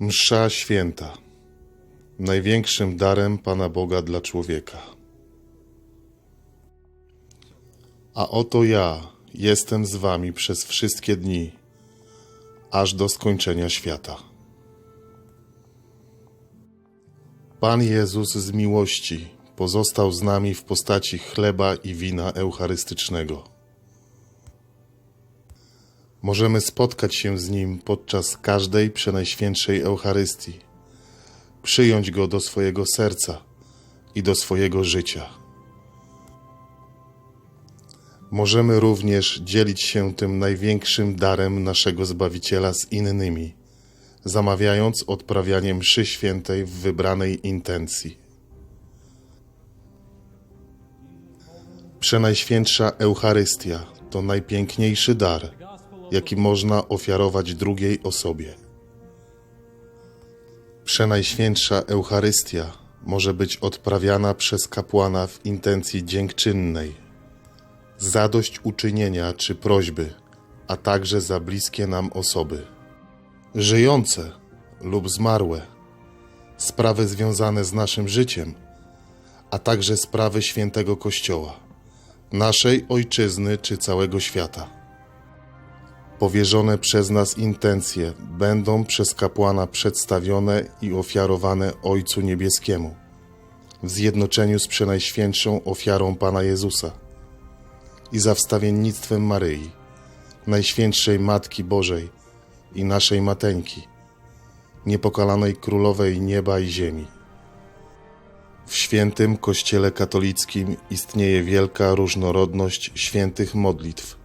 Msza święta. Największym darem Pana Boga dla człowieka. A oto ja jestem z wami przez wszystkie dni, aż do skończenia świata. Pan Jezus z miłości pozostał z nami w postaci chleba i wina eucharystycznego. Możemy spotkać się z Nim podczas każdej przenajświętszej Eucharystii, przyjąć Go do swojego serca i do swojego życia. Możemy również dzielić się tym największym darem naszego Zbawiciela z innymi, zamawiając odprawianie mszy świętej w wybranej intencji. Przenajświętsza Eucharystia to najpiękniejszy dar, jaki można ofiarować drugiej osobie. Przenajświętsza Eucharystia może być odprawiana przez kapłana w intencji dziękczynnej, zadośćuczynienia czy prośby, a także za bliskie nam osoby, żyjące lub zmarłe, sprawy związane z naszym życiem, a także sprawy świętego Kościoła, naszej ojczyzny czy całego świata powierzone przez nas intencje będą przez kapłana przedstawione i ofiarowane Ojcu Niebieskiemu w zjednoczeniu z przenajświętszą ofiarą Pana Jezusa i za wstawiennictwem Maryi, Najświętszej Matki Bożej i naszej Mateńki, niepokalanej Królowej Nieba i Ziemi. W świętym Kościele katolickim istnieje wielka różnorodność świętych modlitw,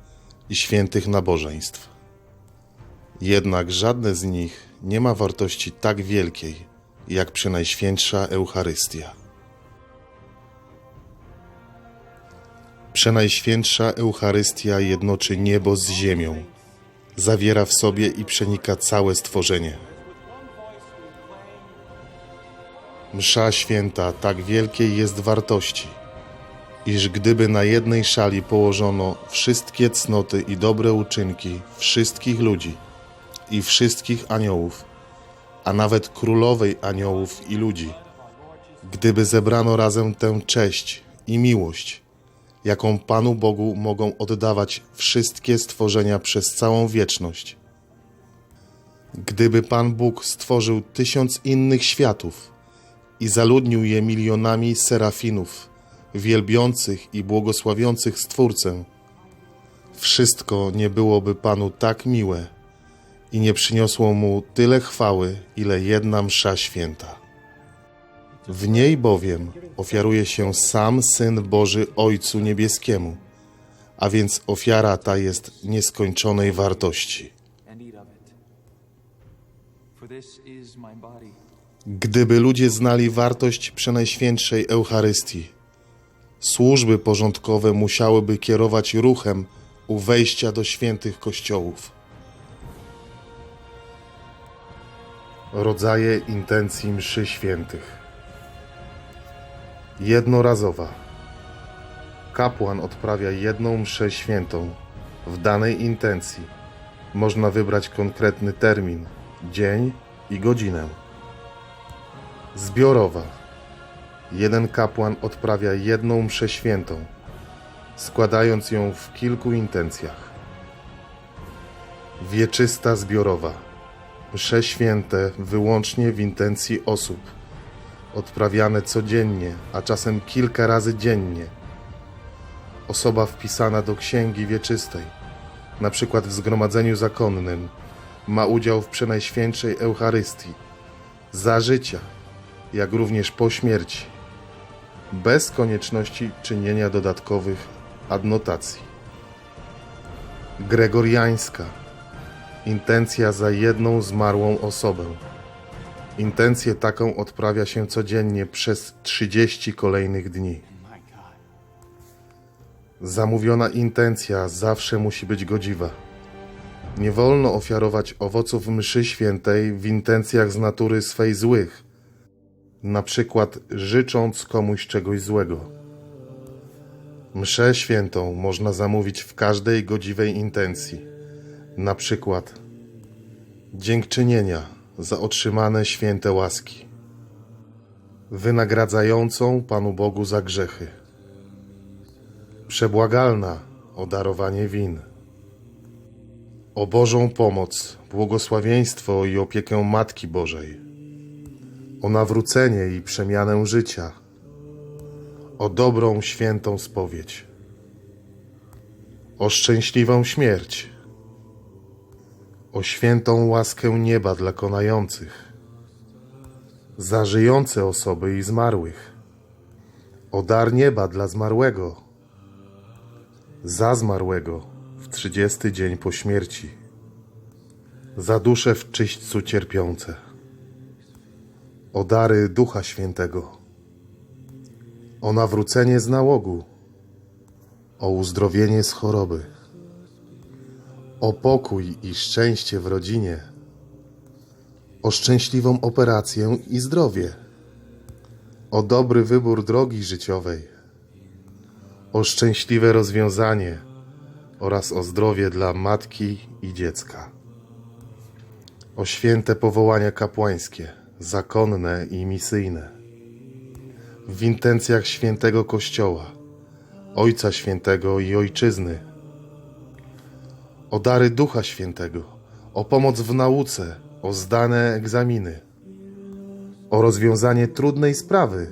i świętych nabożeństw. Jednak żadne z nich nie ma wartości tak wielkiej, jak Przenajświętsza Eucharystia. Przenajświętsza Eucharystia jednoczy niebo z ziemią, zawiera w sobie i przenika całe stworzenie. Msza święta tak wielkiej jest wartości – iż gdyby na jednej szali położono wszystkie cnoty i dobre uczynki wszystkich ludzi i wszystkich aniołów, a nawet królowej aniołów i ludzi, gdyby zebrano razem tę cześć i miłość, jaką Panu Bogu mogą oddawać wszystkie stworzenia przez całą wieczność, gdyby Pan Bóg stworzył tysiąc innych światów i zaludnił je milionami serafinów, wielbiących i błogosławiących Stwórcę, wszystko nie byłoby Panu tak miłe i nie przyniosło Mu tyle chwały, ile jedna msza święta. W niej bowiem ofiaruje się sam Syn Boży Ojcu Niebieskiemu, a więc ofiara ta jest nieskończonej wartości. Gdyby ludzie znali wartość przenajświętszej Eucharystii, służby porządkowe musiałyby kierować ruchem u wejścia do świętych kościołów. Rodzaje intencji mszy świętych. Jednorazowa. Kapłan odprawia jedną mszę świętą w danej intencji. Można wybrać konkretny termin, dzień i godzinę. Zbiorowa. Jeden kapłan odprawia jedną mszę świętą, składając ją w kilku intencjach. Wieczysta zbiorowa. Msze święte wyłącznie w intencji osób, odprawiane codziennie, a czasem kilka razy dziennie. Osoba wpisana do księgi wieczystej, na przykład w zgromadzeniu zakonnym, ma udział w przenajświętszej Eucharystii, za życia, jak również po śmierci bez konieczności czynienia dodatkowych adnotacji. Gregoriańska intencja za jedną zmarłą osobę. Intencję taką odprawia się codziennie przez 30 kolejnych dni. Zamówiona intencja zawsze musi być godziwa. Nie wolno ofiarować owoców mszy świętej w intencjach z natury swej złych, na przykład życząc komuś czegoś złego. Mszę świętą można zamówić w każdej godziwej intencji, na przykład dziękczynienia za otrzymane święte łaski, wynagradzającą Panu Bogu za grzechy, przebłagalna o darowanie win, o Bożą pomoc, błogosławieństwo i opiekę Matki Bożej, o nawrócenie i przemianę życia, o dobrą, świętą spowiedź, o szczęśliwą śmierć, o świętą łaskę nieba dla konających, za żyjące osoby i zmarłych, o dar nieba dla zmarłego, za zmarłego w trzydziesty dzień po śmierci, za dusze w czyśćcu cierpiące, o dary Ducha Świętego, o nawrócenie z nałogu, o uzdrowienie z choroby, o pokój i szczęście w rodzinie, o szczęśliwą operację i zdrowie, o dobry wybór drogi życiowej, o szczęśliwe rozwiązanie oraz o zdrowie dla matki i dziecka, o święte powołania kapłańskie, zakonne i misyjne, w intencjach świętego Kościoła, Ojca Świętego i Ojczyzny, o dary Ducha Świętego, o pomoc w nauce, o zdane egzaminy, o rozwiązanie trudnej sprawy,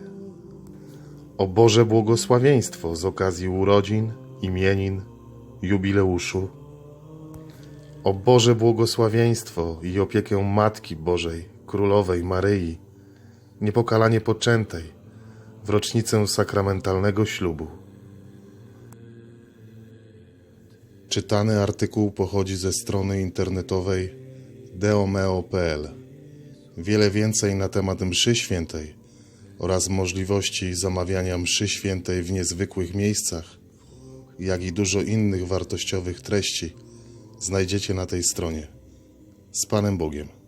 o Boże błogosławieństwo z okazji urodzin, imienin, jubileuszu, o Boże błogosławieństwo i opiekę Matki Bożej, Królowej Maryi, niepokalanie poczętej, w rocznicę sakramentalnego ślubu. Czytany artykuł pochodzi ze strony internetowej deomeo.pl. Wiele więcej na temat mszy świętej oraz możliwości zamawiania mszy świętej w niezwykłych miejscach, jak i dużo innych wartościowych treści znajdziecie na tej stronie. Z Panem Bogiem.